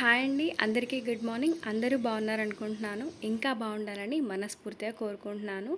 Hi అండి. అందరికీ good morning. అందరూ బాగున్నారనుకుంటున్నాను. ఇంకా బాగుండాలని మనస్ఫూర్తిగా కోరుకుంటున్నాను.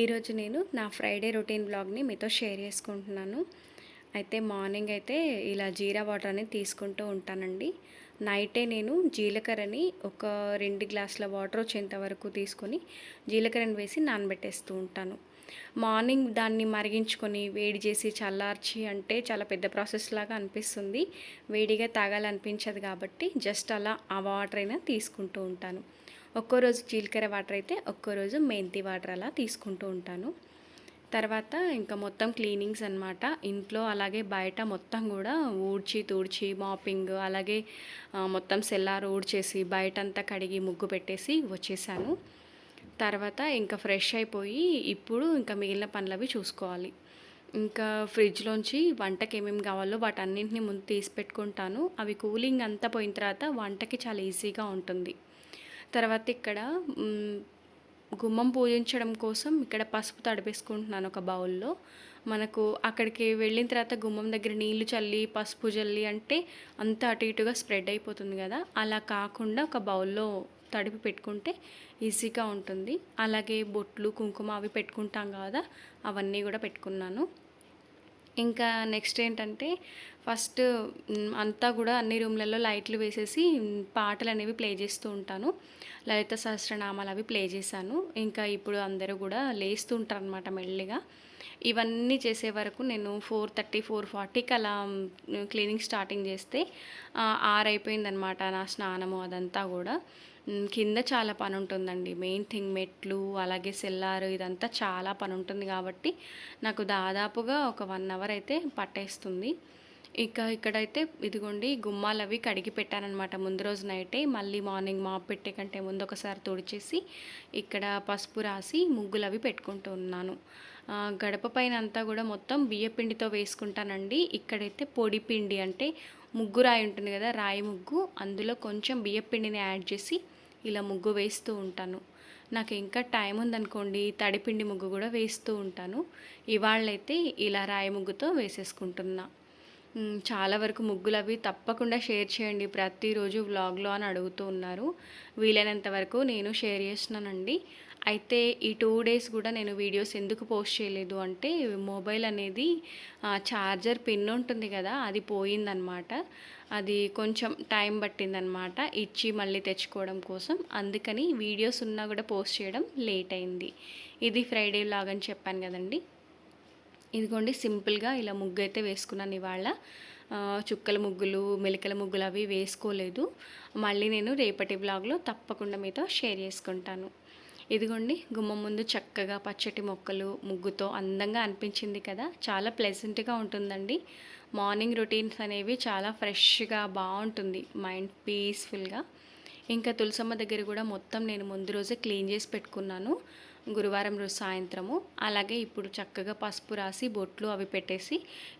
ఈరోజు నేను నా ఫ్రైడే రొటీన్ బ్లాగ్ని మీతో షేర్ చేసుకుంటున్నాను. అయితే మార్నింగ్ అయితే ఇలా జీరా వాటర్ అనేది తీసుకుంటూ ఉంటానండి. నైటే నేను జీలకర్రని ఒక రెండు గ్లాసుల వాటర్ వచ్చేంత వరకు తీసుకొని జీలకర్రని వేసి నానబెట్టేస్తూ ఉంటాను. మార్నింగ్ దాన్ని మరిగించుకొని వేడి చేసి చల్లార్చి అంటే చాలా పెద్ద ప్రాసెస్ లాగా అనిపిస్తుంది. వేడిగా తాగాలనిపించదు కాబట్టి జస్ట్ అలా ఆ వాటర్ అయినా తీసుకుంటూ ఉంటాను. ఒక్కో రోజు జీలకర్ర వాటర్ అయితే ఒక్కో రోజు మెంతి వాటర్ అలా తీసుకుంటూ ఉంటాను. తర్వాత ఇంకా మొత్తం క్లీనింగ్స్ అనమాట ఇంట్లో అలాగే బయట మొత్తం కూడా ఊడ్చి తూడ్చి మాపింగ్ అలాగే మొత్తం సెల్లార్ ఊడ్చేసి బయట అంతా కడిగి ముగ్గు పెట్టేసి వచ్చేసాను. తర్వాత ఇంకా ఫ్రెష్ అయిపోయి ఇప్పుడు ఇంకా మిగిలిన పనులు అవి చూసుకోవాలి. ఇంకా ఫ్రిడ్జ్లోంచి వంటకి ఏమేమి కావాలో వాటి అన్నింటినీ ముందు తీసి పెట్టుకుంటాను. అవి కూలింగ్ అంతా పోయిన తర్వాత వంటకి చాలా ఈజీగా ఉంటుంది. తర్వాత ఇక్కడ గుమ్మం పూజించడం కోసం ఇక్కడ పసుపు తడిపేసుకుంటున్నాను ఒక బౌల్లో. మనకు అక్కడికి వెళ్ళిన తర్వాత గుమ్మం దగ్గర నీళ్ళు చల్లి పసుపు చల్లి అంటే అంత అటు ఇటుగా స్ప్రెడ్ అయిపోతుంది కదా. అలా కాకుండా ఒక బౌల్లో తడిపి పెట్టుకుంటే ఈజీగా ఉంటుంది. అలాగే బొట్లు కుంకుమ అవి పెట్టుకుంటాం కదా అవన్నీ కూడా పెట్టుకున్నాను. ఇంకా నెక్స్ట్ ఏంటంటే ఫస్ట్ అంతా కూడా అన్ని రూమ్లలో లైట్లు వేసేసి పాటలు అనేవి ప్లే చేస్తూ ఉంటాను. లలిత సహస్రనామాలు అవి ప్లే చేశాను. ఇంకా ఇప్పుడు అందరూ కూడా లేస్తూ ఉంటారు అనమాట మెల్లిగా. ఇవన్నీ చేసే వరకు నేను ఫోర్ థర్టీ ఫోర్ ఫార్టీకి అలా క్లీనింగ్ స్టార్టింగ్ చేస్తే ఆరైపోయిందనమాట నా స్నానము అదంతా కూడా. కింద చాలా పని ఉంటుందండి. మెయిన్ థింగ్ మెట్లు అలాగే సెల్లారు ఇదంతా చాలా పని ఉంటుంది కాబట్టి నాకు దాదాపుగా ఒక వన్ అవర్ అయితే పట్టేస్తుంది. ఇక ఇక్కడైతే ఇదిగోండి గుమ్మాలు అవి కడిగి పెట్టానమాట ముందు రోజు నైటే మళ్ళీ మార్నింగ్ మాప్ పెట్టే కంటే ముందు ఒకసారి తుడిచేసి ఇక్కడ పసుపు రాసి ముగ్గులు అవి పెట్టుకుంటూ ఉన్నాను గడప పైన అంతా కూడా మొత్తం బియ్యపిండితో వేసుకుంటానండి. ఇక్కడైతే పొడి పిండి అంటే ముగ్గు రాయి ఉంటుంది కదా రాయి ముగ్గు. అందులో కొంచెం బియ్యపిండిని యాడ్ చేసి ఇలా ముగ్గు వేస్తూ ఉంటాను. నాకు ఇంకా టైం ఉందనుకోండి తడిపిండి ముగ్గు కూడా వేస్తూ ఉంటాను. ఇవాళ్ళైతే ఇలా రాయి ముగ్గుతో వేసేసుకుంటున్నా. చాలా వరకు ముగ్గులు అవి తప్పకుండా షేర్ చేయండి. ప్రతిరోజు వ్లాగ్లో అని అడుగుతూ ఉన్నారు. వీలైనంత వరకు నేను షేర్ చేస్తున్నానండి. అయితే ఈ టూ డేస్ కూడా నేను వీడియోస్ ఎందుకు పోస్ట్ చేయలేదు అంటే మొబైల్ అనేది ఛార్జర్ పిన్ ఉంటుంది కదా అది పోయిందనమాట అది కొంచెం టైం పట్టిందనమాట ఇచ్చి మళ్ళీ తెచ్చుకోవడం కోసం. అందుకని వీడియోస్ ఉన్నా కూడా పోస్ట్ చేయడం లేట్ అయింది. ఇది ఫ్రైడే లాగ్ అని చెప్పాను కదండి. ఇదిగోండి సింపుల్గా ఇలా ముగ్గు అయితే వేసుకున్నాను ఇవాళ. చుక్కల ముగ్గులు మెలికల ముగ్గులు అవి వేసుకోలేదు. మళ్ళీ నేను రేపటి బ్లాగ్లో తప్పకుండా మీతో షేర్ చేసుకుంటాను. ఇదిగోండి గుమ్మం ముందు చక్కగా పచ్చటి మొక్కలు ముగ్గుతో అందంగా అనిపించింది కదా. చాలా ప్లెజెంట్గా ఉంటుందండి. మార్నింగ్ రొటీన్స్ అనేవి చాలా ఫ్రెష్గా బాగుంటుంది మైండ్ పీస్ఫుల్గా ఇంకా తులసమ్మ దగ్గర కూడా మొత్తం నేను ముందు రోజే క్లీన్ చేసి పెట్టుకున్నాను. గురువారం రోజు సాయంత్రము. అలాగే ఇప్పుడు చక్కగా పసుపు రాసి బొట్లు అవి పెట్టేసి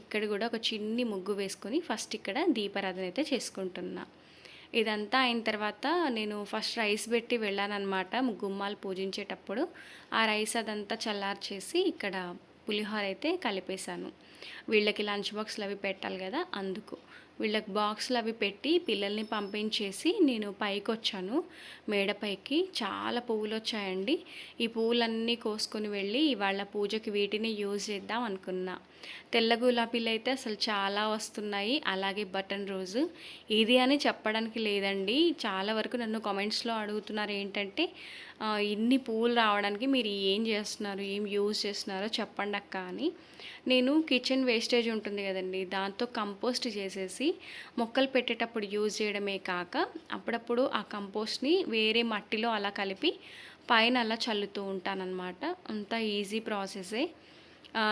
ఇక్కడ కూడా ఒక చిన్ని ముగ్గు వేసుకొని ఫస్ట్ ఇక్కడ దీపారాధన అయితే చేసుకుంటున్నా. ఇదంతా అయిన తర్వాత నేను ఫస్ట్ రైస్ పెట్టి వెళ్ళానన్నమాట గుమ్మాలు పూజించేటప్పుడు. ఆ రైస్ అదంతా చల్లార్చేసి ఇక్కడ పులిహోర అయితే కలిపేశాను. వీళ్ళకి లంచ్ బాక్స్లు అవి పెట్టాలి కదా అందుకు. వీళ్ళకి బాక్సులు అవి పెట్టి పిల్లల్ని పంపించేసి నేను పైకి వచ్చాను మేడపైకి చాలా పువ్వులు వచ్చాయండి ఈ పువ్వులన్నీ కోసుకొని వెళ్ళి వాళ్ళ పూజకి వీటిని యూజ్ చేద్దాం అనుకున్నా. తెల్ల గులాబీలు అయితే అసలు చాలా వస్తున్నాయి. అలాగే బటన్ రోజు. ఇది అని చెప్పడానికి లేదండి. చాలా వరకు నన్ను కామెంట్స్లో అడుగుతున్నారు ఏంటంటే ఇన్ని పువ్వులు రావడానికి మీరు ఏం చేస్తున్నారు? ఏం యూజ్ చేస్తున్నారో చెప్పండి అక్క అని. నేను కిచెన్ వేస్టేజ్ ఉంటుంది కదండి దాంతో కంపోస్ట్ చేసేసి మొక్కలు పెట్టేటప్పుడు యూజ్ చేయడమే కాక అప్పుడప్పుడు ఆ కంపోస్ట్ని వేరే మట్టిలో అలా కలిపి పైన అలా చల్లుతూ ఉంటానన్నమాట. అంత ఈజీ ప్రాసెసే.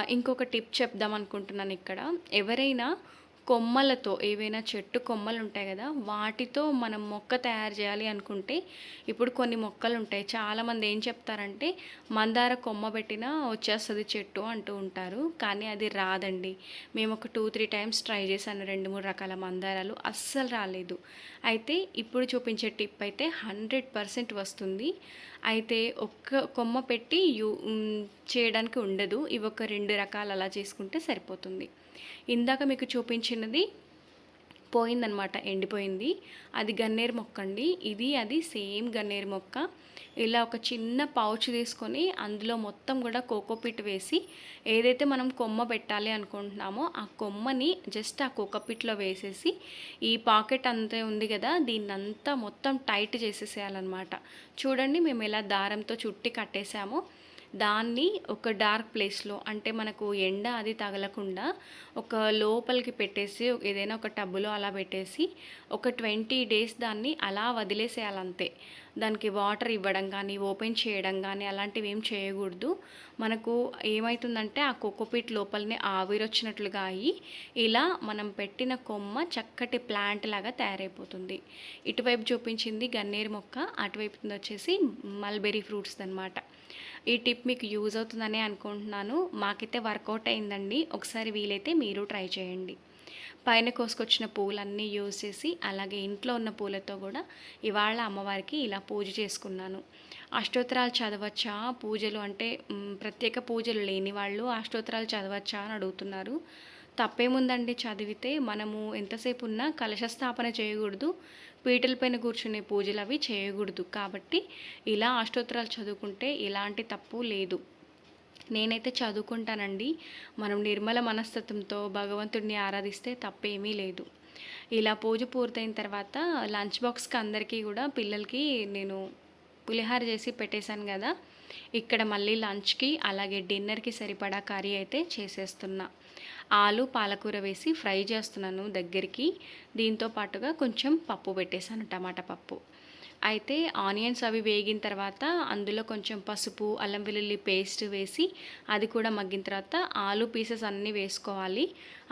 ఇంకొక టిప్ చెప్దాం అనుకుంటున్నాను ఇక్కడ. ఎవరైనా కొమ్మలతో ఏవైనా చెట్టు కొమ్మలు ఉంటాయి కదా వాటితో మనం మొక్క తయారు చేయాలి అనుకుంటే ఇప్పుడు కొన్ని మొక్కలు ఉంటాయి చాలామంది ఏం చెప్తారంటే మందార కొమ్మ పెట్టినా వచ్చేస్తుంది చెట్టు అంటూ ఉంటారు. కానీ అది రాదండి. మేము ఒక టూ త్రీ టైమ్స్ ట్రై చేశాను రెండు మూడు రకాల మందారాలు. అస్సలు రాలేదు. అయితే ఇప్పుడు చూపించే టిప్ అయితే హండ్రెడ్ పర్సెంట్ వస్తుంది. అయితే ఒక్క కొమ్మ పెట్టి యూ చేయడానికి ఉండదు. ఇవి ఒక రెండు రకాలు అలా చేసుకుంటే సరిపోతుంది. ఇందాక మీకు చూపించినది పోయిందనమాట ఎండిపోయింది. అది గన్నేరు మొక్క అండి ఇది అది సేమ్ గన్నేరు మొక్క. ఇలా ఒక చిన్న పౌచ్ తీసుకొని అందులో మొత్తం కూడా కోకోపిట్ వేసి ఏదైతే మనం కొమ్మ పెట్టాలి అనుకుంటున్నామో ఆ కొమ్మని జస్ట్ ఆ కోకోపిట్లో వేసేసి ఈ పాకెట్ అంతే ఉంది కదా దీన్ని అంతా మొత్తం టైట్ చేసేసేయాలన్నమాట. చూడండి మేము ఎలా దారంతో చుట్టి కట్టేసామో దాన్ని ఒక డార్క్ ప్లేస్లో అంటే మనకు ఎండ అది తగలకుండా ఒక లోపలికి పెట్టేసి ఏదైనా ఒక టబ్బులో అలా పెట్టేసి ఒక ట్వంటీ డేస్ దాన్ని అలా వదిలేసేయాలంతే. దానికి వాటర్ ఇవ్వడం కానీ ఓపెన్ చేయడం కానీ అలాంటివి ఏం చేయకూడదు. మనకు ఏమవుతుందంటే ఆ కోకోపీట్ లోపలనే ఆవిరి వచ్చినట్లుగా అయ్యి ఇలా మనం పెట్టిన కొమ్మ చక్కటి ప్లాంట్ లాగా తయారైపోతుంది. ఇటువైపు చూపించింది గన్నేరు మొక్క అటువైపు వచ్చేసి మల్బెరీ ఫ్రూట్స్ అనమాట ఈ టిప్ మీకు యూజ్ అవుతుందని అనుకుంటున్నాను. మాకైతే వర్కౌట్ అయిందండి. ఒకసారి వీలైతే మీరు ట్రై చేయండి. పైన కోసుకొచ్చిన పూలన్నీ యూజ్ చేసి అలాగే ఇంట్లో ఉన్న పూలతో కూడా ఇవాళ అమ్మవారికి ఇలా పూజ చేసుకున్నాను. అష్టోత్తరాలు చదవచ్చా? పూజలు అంటే ప్రత్యేక పూజలు లేని వాళ్ళు అష్టోత్తరాలు చదవచ్చా అని అడుగుతున్నారు. తప్పేముందండి చదివితే మనము ఎంతసేపు ఉన్నా కలశ స్థాపన చేయకూడదు పీటల పైన కూర్చునే పూజలు అవి చేయకూడదు. కాబట్టి ఇలా అష్టోత్తరాలు చదువుకుంటే ఎలాంటి తప్పు లేదు. నేనైతే చదువుకుంటానండి. మనం నిర్మల మనస్తత్వంతో భగవంతుడిని ఆరాధిస్తే తప్పేమీ లేదు. ఇలా పూజ పూర్తయిన తర్వాత లంచ్ బాక్స్కి అందరికీ కూడా పిల్లలకి నేను పులిహార చేసి పెట్టేశాను కదా ఇక్కడ మళ్ళీ లంచ్కి అలాగే డిన్నర్కి సరిపడా కర్రీ అయితే చేసేస్తున్నా. ఆలు పాలకూర వేసి ఫ్రై చేస్తున్నాను దగ్గరికి. దీంతో పాటుగా కొంచెం పప్పు పెట్టేశాను టమాటా పప్పు. అయితే ఆనియన్స్ అవి వేగిన తర్వాత అందులో కొంచెం పసుపు అల్లం వెల్లుల్లి పేస్ట్ వేసి అది కూడా మగ్గిన తర్వాత ఆలు పీసెస్ అన్నీ వేసుకోవాలి.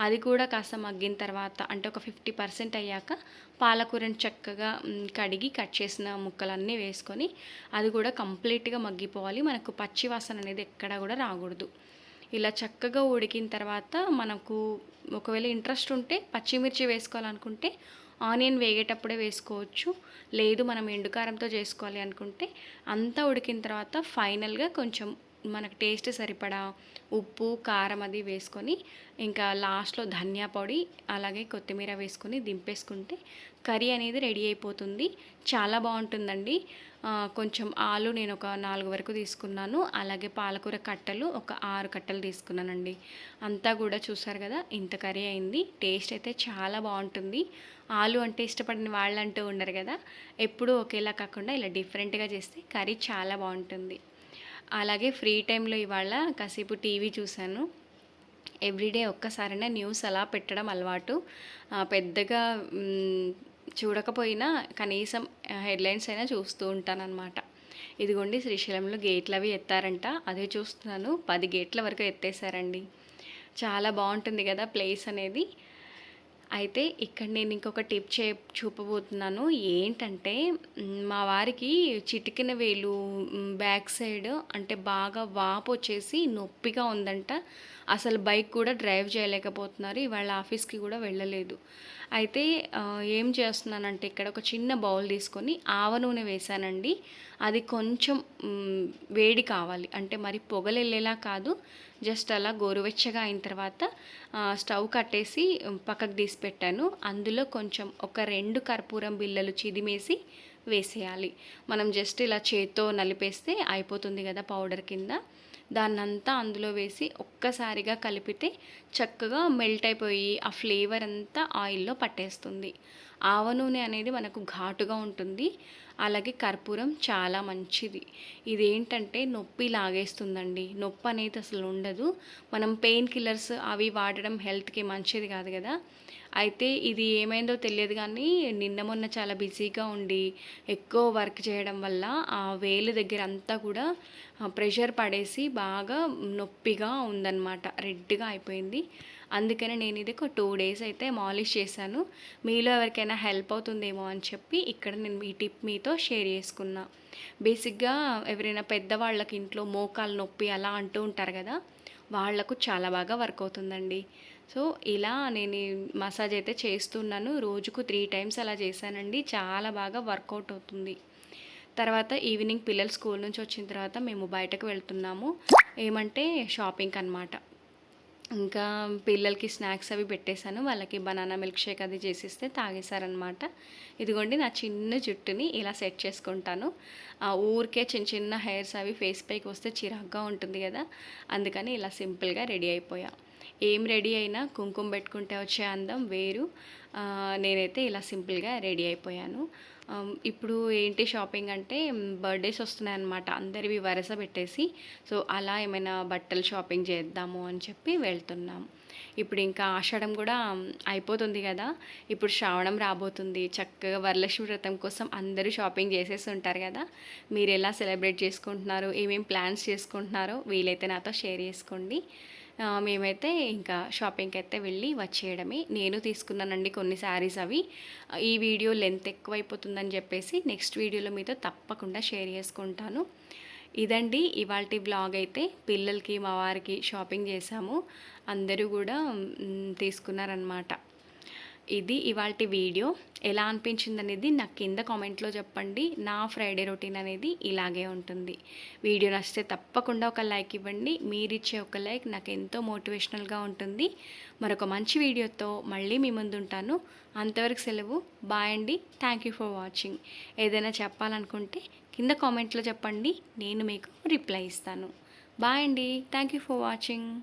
అది కూడా కాస్త మగ్గిన తర్వాత అంటే ఒక ఫిఫ్టీ పర్సెంట్ అయ్యాక పాలకూరని చక్కగా కడిగి కట్ చేసిన ముక్కలన్నీ వేసుకొని అది కూడా కంప్లీట్గా మగ్గిపోవాలి. మనకు పచ్చి వాసన అనేది ఎక్కడా కూడా రాకూడదు. ఇలా చక్కగా ఉడికిన తర్వాత మనకు ఒకవేళ ఇంట్రెస్ట్ ఉంటే పచ్చిమిర్చి వేసుకోవాలనుకుంటే ఆనియన్ వేగేటప్పుడే వేసుకోవచ్చు. లేదు మనం ఎండుకారంతో చేసుకోవాలి అనుకుంటే అంతా ఉడికిన తర్వాత ఫైనల్గా కొంచెం మనకు టేస్ట్ సరిపడా ఉప్పు కారం అది వేసుకొని ఇంకా లాస్ట్లో ధనియా పొడి అలాగే కొత్తిమీర వేసుకొని దింపేసుకుంటే కర్రీ అనేది రెడీ అయిపోతుంది. చాలా బాగుంటుందండి. కొంచెం ఆలు నేను ఒక నాలుగు వరకు తీసుకున్నాను. అలాగే పాలకూర కట్టలు ఒక ఆరు కట్టలు తీసుకున్నానండి. అంతా కూడా చూసారు కదా ఇంత కర్రీ అయింది. టేస్ట్ అయితే చాలా బాగుంటుంది. ఆలు అంటే ఇష్టపడిన వాళ్ళు అంటూ ఉండరు కదా. ఎప్పుడూ ఒకేలా కాకుండా ఇలా డిఫరెంట్గా చేస్తే కర్రీ చాలా బాగుంటుంది. అలాగే ఫ్రీ టైంలో ఇవాళ కాసేపు టీవీ చూశాను. ఎవ్రీడే ఒక్కసారైనా న్యూస్ అలా పెట్టడం అలవాటు. పెద్దగా చూడకపోయినా కనీసం హెడ్లైన్స్ అయినా చూస్తూ ఉంటానన్నమాట. ఇదిగోండి శ్రీశైలంలో గేట్లు అవి ఎత్తారంట. అదే చూస్తున్నాను. పది గేట్ల వరకు ఎత్తేసారండి. చాలా బాగుంటుంది కదా ప్లేస్ అనేది. అయితే ఇక్కడ నేను ఇంకొక టిప్ చే చూపబోతున్నాను. ఏంటంటే మా వారికి చిటికిన వేలు బ్యాక్ సైడ్ అంటే బాగా వాపు వచ్చేసి నొప్పిగా ఉందంట. అసలు బైక్ కూడా డ్రైవ్ చేయలేకపోతున్నారు. ఇవాళ ఆఫీస్కి కూడా వెళ్ళలేదు. అయితే ఏం చేస్తున్నానంటే ఇక్కడ ఒక చిన్న బౌల్ తీసుకొని ఆవ నూనె వేసానండి అది కొంచెం వేడి కావాలి. అంటే మరి పొగలు వెళ్ళేలా కాదు. జస్ట్ అలా గోరువెచ్చగా అయిన తర్వాత స్టవ్ కట్టేసి పక్కకు తీసి పెట్టాను. అందులో కొంచెం ఒక రెండు కర్పూరం బిళ్ళలు చిదిమేసి వేసేయాలి. మనం జస్ట్ ఇలా చేత్తో నలిపేస్తే అయిపోతుంది కదా పౌడర్ కింద. దాన్నంతా అందులో వేసి ఒక్కసారిగా కలిపితే చక్కగా మెల్ట్ అయిపోయి ఆ ఫ్లేవర్ అంతా ఆయిల్లో పట్టేస్తుంది. ఆవ నూనె అనేది మనకు ఘాటుగా ఉంటుంది. అలాగే కర్పూరం చాలా మంచిది. ఇదేంటంటే నొప్పి లాగేస్తుందండి. నొప్పి అనేది అసలు ఉండదు. మనం పెయిన్ కిల్లర్స్ అవి వాడడం హెల్త్కి మంచిది కాదు కదా. అయితే ఇది ఏమైందో తెలియదు కానీ నిన్న మొన్న చాలా బిజీగా ఉండి ఎక్కువ వర్క్ చేయడం వల్ల ఆ వేలు దగ్గర అంతా కూడా ప్రెషర్ పడేసి బాగా నొప్పిగా ఉందన్నమాట. రెడ్గా అయిపోయింది. అందుకని నేను ఇది ఒక టూ డేస్ అయితే మాలిష్ చేశాను. మీలో ఎవరికైనా హెల్ప్ అవుతుందేమో అని చెప్పి ఇక్కడ నేను ఈ టిప్ మీతో షేర్ చేసుకున్నా. బేసిక్గా ఎవరైనా పెద్దవాళ్ళకి ఇంట్లో మోకాలు నొప్పి అలా అంటూ ఉంటారు కదా వాళ్ళకు చాలా బాగా వర్క్ అవుతుందండి. సో ఇలా నేను మసాజ్ అయితే చేస్తున్నాను. రోజుకు త్రీ టైమ్స్ అలా చేశానండి. చాలా బాగా వర్కౌట్ అవుతుంది. తర్వాత ఈవినింగ్ పిల్లలు స్కూల్ నుంచి వచ్చిన తర్వాత మేము బయటకు వెళ్తున్నాము. ఏమంటే షాపింగ్ అనమాట ఇంకా పిల్లలకి స్నాక్స్ అవి పెట్టేశాను. వాళ్ళకి బనానా మిల్క్ షేక్ అది చేసిస్తే తాగేశారనమాట ఇదిగోండి నా చిన్న జుట్టుని ఇలా సెట్ చేసుకుంటాను. ఆ ఊరికే చిన్న చిన్న హెయిర్స్ అవి ఫేస్ పైకి వస్తే చిరాగ్గా ఉంటుంది కదా. అందుకని ఇలా సింపుల్గా రెడీ అయిపోయా. ఏం రెడీ అయినా కుంకుమ పెట్టుకుంటే వచ్చే అందం వేరు. నేనైతే ఇలా సింపుల్గా రెడీ అయిపోయాను. ఇప్పుడు ఏంటి షాపింగ్ అంటే బర్త్డేస్ వస్తున్నాయి అన్నమాట అందరివి వరస పెట్టేసి సో అలా ఏమైనా బట్టలు షాపింగ్ చేద్దాము అని చెప్పి వెళ్తున్నాం. ఇప్పుడు ఇంకా ఆషాఢం కూడా అయిపోతుంది కదా. ఇప్పుడు శ్రావణం రాబోతుంది. చక్కగా వరలక్ష్మి వ్రతం కోసం అందరూ షాపింగ్ చేసేసి ఉంటారు కదా. మీరు ఎలా సెలబ్రేట్ చేసుకుంటున్నారు? ఏమేం ప్లాన్స్ చేసుకుంటున్నారో వీలైతే నాతో షేర్ చేసుకోండి. మేమైతే ఇంకా షాపింగ్కి అయితే వెళ్ళి వచ్చేయడమే. నేను తీసుకున్నానండి కొన్ని శారీస్ అవి. ఈ వీడియో లెంత్ ఎక్కువైపోతుందని చెప్పేసి నెక్స్ట్ వీడియోలో మీతో తప్పకుండా షేర్ చేసుకుంటాను. ఇదండి ఇవాళ బ్లాగ్ అయితే. పిల్లలకి మా వారికి షాపింగ్ చేశాము. అందరూ కూడా తీసుకున్నారనమాట ఇది ఇవాళ వీడియో. ఎలా అనిపించింది అనేది నాకు కింద కామెంట్లో చెప్పండి. నా ఫ్రైడే రొటీన్ అనేది ఇలాగే ఉంటుంది. వీడియో నచ్చితే తప్పకుండా ఒక లైక్ ఇవ్వండి. మీరిచ్చే ఒక లైక్ నాకు ఎంతో మోటివేషనల్గా ఉంటుంది. మరొక మంచి వీడియోతో మళ్ళీ మీ ముందు ఉంటాను అంతవరకు సెలవు. బాయ్ అండి. థ్యాంక్ యూ ఫర్ వాచింగ్ ఏదైనా చెప్పాలనుకుంటే కింద కామెంట్లో చెప్పండి. నేను మీకు రిప్లై ఇస్తాను. బాయ్ అండి. Thank you for watching